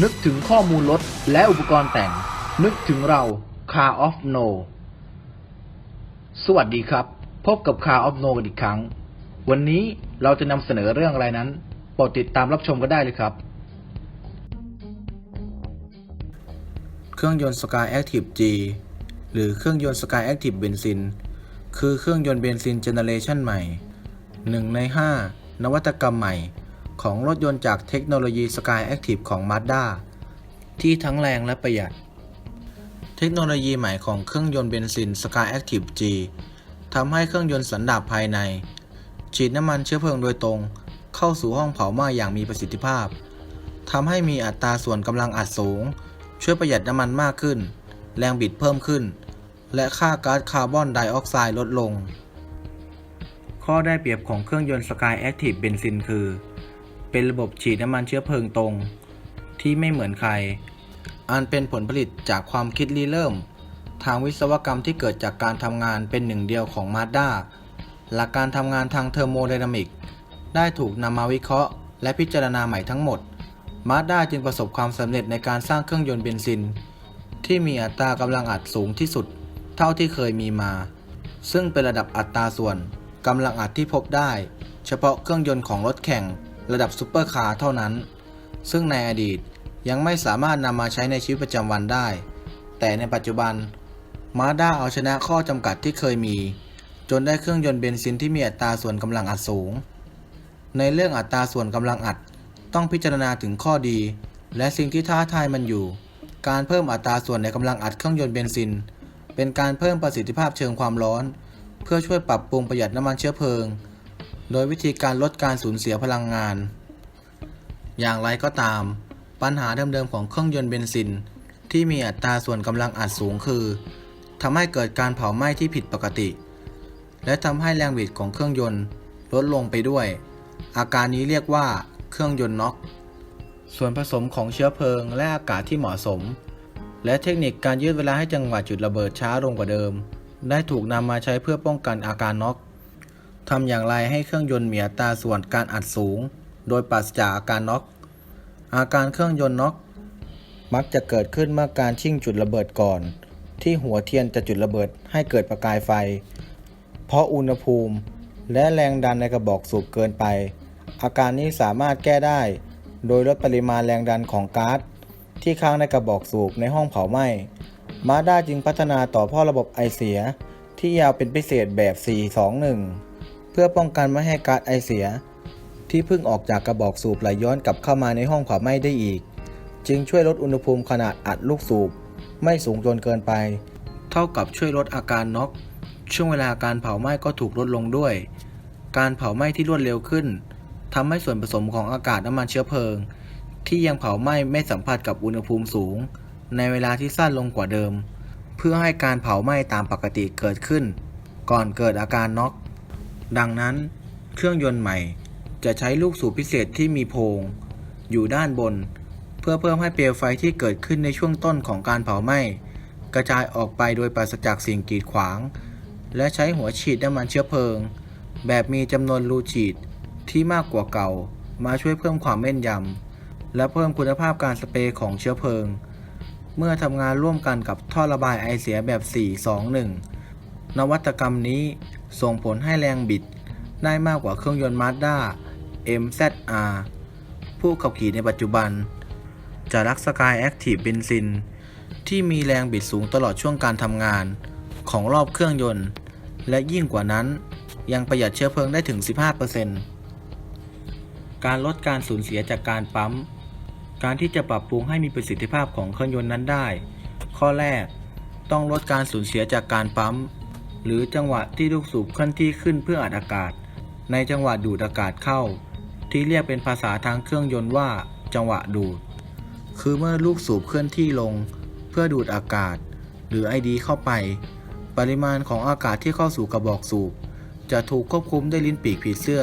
นึกถึงข้อมูลรถและอุปกรณ์แต่ง นึกถึงเรา Car of No สวัสดีครับ พบกับ Car of No กันอีกครั้ง วันนี้เราจะนำเสนอเรื่องอะไรนั้น โปรดติดตามรับชมกันได้เลยครับ เครื่องยนต์ Sky Active G หรือเครื่องยนต์ Sky Active Benzin คือเครื่องยนต์เบนซินเจเนเรชันใหม่ 1 ใน 5 นวัตกรรมใหม่ ของรถยนต์จากเทคโนโลยี Sky Active ของ Mazda ที่ทั้งแรงและประหยัด เทคโนโลยีใหม่ของเครื่องยนต์เบนซิน Sky Active G ทำให้เครื่องยนต์สันดาปภายใน ฉีดน้ำมันเชื้อเพลิงโดยตรง เข้าสู่ห้องเผาไหม้อย่างมีประสิทธิภาพทำให้มีอัตราส่วนกำลังอัดสูง ช่วยประหยัดน้ำมันมากขึ้น แรงบิดเพิ่มขึ้น และค่าก๊าซคาร์บอนไดออกไซด์ลดลง ข้อได้เปรียบของเครื่องยนต์ Sky Active Benzin คือ เป็นระบบฉีดน้ำมันเชื้อเพลิงตรง ที่ไม่เหมือนใคร อันเป็นผลผลิตจากความคิดริเริ่ม ทางวิศวกรรมที่เกิดจากการทำงานเป็นหนึ่งเดียวของ Mazda หลักการทำงานทางเทอร์โมไดนามิกได้ถูกนำมาวิเคราะห์ และพิจารณาใหม่ทั้งหมดมาด้าจึงประสบความสำเร็จในการสร้างเครื่องยนต์เบนซิน ที่มีอัตรากำลังอัดสูงที่สุด เท่าที่เคยมีมา ซึ่งเป็นระดับอัตราส่วนกำลังอัดที่พบได้ เฉพาะเครื่องยนต์ของรถแข่ง ระดับซุปเปอร์คาร์เท่านั้น ซึ่งในอดีตยังไม่สามารถนำมาใช้ในชีวิตประจำวันได้ แต่ในปัจจุบันมาด้าเอาชนะข้อจำกัดที่เคยมี จนได้เครื่องยนต์เบนซินที่มีอัตราส่วนกำลังอัดสูง ในเรื่องอัตราส่วนกำลังอัดต้องพิจารณาถึงข้อดี และสิ่งที่ท้าทายมันอยู่ การเพิ่มอัตราส่วนในกำลังอัดเครื่องยนต์เบนซิน เป็นการเพิ่มประสิทธิภาพเชิงความร้อน เพื่อช่วยปรับปรุงประหยัดน้ำมันเชื้อเพลิง โดยวิธีการลดการสูญเสียพลังงาน อย่างไรก็ตาม ปัญหาเดิมๆของเครื่องยนต์เบนซิน ที่มีอัตราส่วนกำลังอัดสูงคือทำให้เกิดการเผาไหม้ที่ผิดปกติ และทำให้แรงบิดของเครื่องยนต์ลดลงไปด้วย อาการนี้เรียกว่าเครื่องยนต์น็อก ส่วนผสมของเชื้อเพลิงและอากาศที่เหมาะสม และเทคนิคการยืดเวลาให้จังหวะจุดระเบิดช้าลงกว่าเดิม ได้ถูกนำมาใช้เพื่อป้องกันอาการน็อก ทำอย่างไรให้เครื่องยนต์มีอัตราส่วนการอัดสูง โดยปราศจากอาการน็อก อาการเครื่องยนต์น็อก มักจะเกิดขึ้นเมื่อการชิ่งจุดระเบิดก่อน ที่หัวเทียนจะจุดระเบิดให้เกิดประกายไฟ เพราะอุณหภูมิ และแรงดันในกระบอกสูบเกินไป อาการนี้สามารถแก้ได้ โดยลดปริมาณแรงดันของก๊าซที่ค้างในกระบอกสูบในห้องเผาไหม้มาด้าจึงพัฒนาต่อพ่อระบบไอเสีย ที่ยาวเป็นพิเศษแบบ 421 เพื่อป้องกันไม่ให้ก๊าซไอเสีย ที่เพิ่งออกจากกระบอกสูบไหลย้อนกลับเข้ามาในห้องเผาไหม้ได้อีก จึงช่วยลดอุณหภูมิขนาดอัดลูกสูบ ไม่สูงจนเกินไป เท่ากับช่วยลดอาการน็อกช่วงเวลาการเผาไหม้ก็ถูกลดลงด้วย การเผาไหม้ที่รวดเร็วขึ้นทำให้ส่วนผสมของอากาศน้ำมันเชื้อเพลิง ที่ยังเผาไหม้ไม่สัมผัสกับอุณหภูมิสูง ในเวลาที่สั้นลงกว่าเดิม เพื่อให้การเผาไหม้ตามปกติเกิดขึ้น ก่อนเกิดอาการน็อก ดังนั้นเครื่องยนต์ใหม่จะใช้ลูกสูบพิเศษที่มีโพรงอยู่ด้านบน เพื่อเพิ่มให้เปลวไฟที่เกิดขึ้นในช่วงต้นของการเผาไหม้กระจายออกไปโดยปราศจากสิ่งกีดขวาง และใช้หัวฉีดน้ำมันเชื้อเพลิง แบบมีจำนวนรูฉีดที่มากกว่าเก่า มาช่วยเพิ่มความแม่นยำและเพิ่มคุณภาพการสเปรย์ของเชื้อเพลิง เมื่อทำงานร่วมกันกับท่อระบายไอเสียแบบ 421 นวัตกรรมนี้ส่งผลให้แรงบิดได้มากกว่าเครื่องยนต์ Mazda MZR ผู้ขับขี่ในปัจจุบัน จะรักสกายแอคทีฟเบนซินที่มีแรงบิดสูงตลอดช่วงการทำงานของรอบเครื่องยนต์ และยิ่งกว่านั้นยังประหยัดเชื้อเพลิงได้ถึง 15%การลดการสูญเสียจากการปั๊ม การที่จะปรับปรุงให้มีประสิทธิภาพของเครื่องยนต์นั้นได้ ข้อแรก ต้องลดการสูญเสียจากการปั๊ม หรือจังหวะที่ลูกสูบเคลื่อนที่ขึ้นเพื่ออัดอากาศ ในจังหวะดูดอากาศเข้า ที่เรียกเป็นภาษาทางเครื่องยนต์ว่า จังหวะดูด คือเมื่อลูกสูบเคลื่อนที่ลง เพื่อดูดอากาศ หรือไอดีเข้าไป ปริมาณของอากาศที่เข้าสู่กระบอกสูบ จะถูกควบคุมด้วยลิ้นปีกผีเสื้อ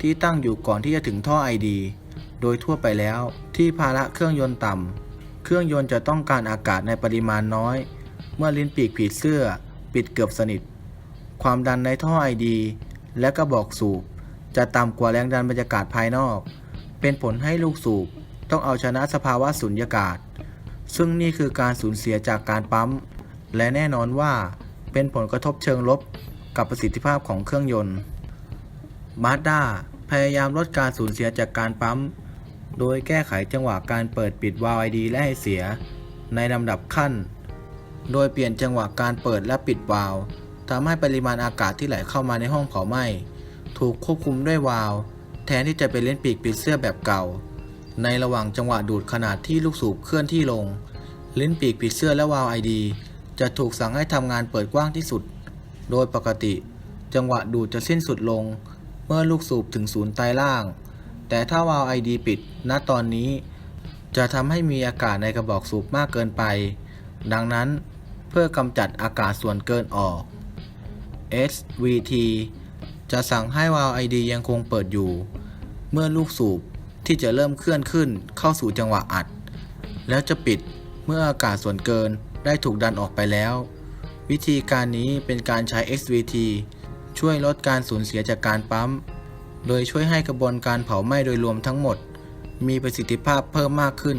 ที่ตั้งอยู่ก่อนที่จะถึงท่อไอดีโดยทั่วไปแล้วที่ภาระเครื่องยนต์ต่ำ เครื่องยนต์จะต้องการอากาศในปริมาณน้อย เมื่อลิ้นปีกผีเสื้อ ปิดเกือบสนิท ความดันในท่อไอดี และกระบอกสูบ จะต่ำกว่าแรงดันบรรยากาศภายนอก เป็นผลให้ลูกสูบต้องเอาชนะสภาวะสุญญากาศ ซึ่งนี่คือการสูญเสียจากการปั๊ม และแน่นอนว่าเป็นผลกระทบเชิงลบกับประสิทธิภาพของเครื่องยนต์มาสด้าพยายามลดการสูญเสียจากการปั๊ม โดยแก้ไขจังหวะการเปิดปิดวาล์วไอดีและให้เสีย ในลำดับขั้น โดยเปลี่ยนจังหวะการเปิดและปิดวาล์วทำให้ปริมาณอากาศที่ไหลเข้ามาในห้องเผาไหม้ถูกควบคุมด้วยวาล์วแทนที่จะเป็นเลนส์ปีกปิดเสื้อแบบเก่า ในระหว่างจังหวะดูดขนาดที่ลูกสูบเคลื่อนที่ลง ลิ้นปีกปิดเสื้อและวาล์วไอดีจะถูกสั่งให้ทำงานเปิดกว้างที่สุด โดยปกติ จังหวะดูดจะสิ้นสุดลง เมื่อลูกสูบถึงศูนย์ไตล่าง แต่ถ้าวาล์วไอดีปิด ณตอนนี้ จะทำให้มีอากาศในกระบอกสูบมากเกินไป ดังนั้น เพื่อกำจัดอากาศส่วนเกินออก SVT จะสั่งให้วาล์วไอดียังคงเปิดอยู่ เมื่อลูกสูบที่จะเริ่มเคลื่อนขึ้นเข้าสู่จังหวะอัด แล้วจะปิดเมื่ออากาศส่วนเกินได้ถูกดันออกไปแล้ว วิธีการนี้เป็นการใช้ SVT ช่วยลดการสูญเสียจากการปั๊ม โดยช่วยให้กระบวนการเผาไหม้โดยรวมทั้งหมด มีประสิทธิภาพเพิ่มมากขึ้น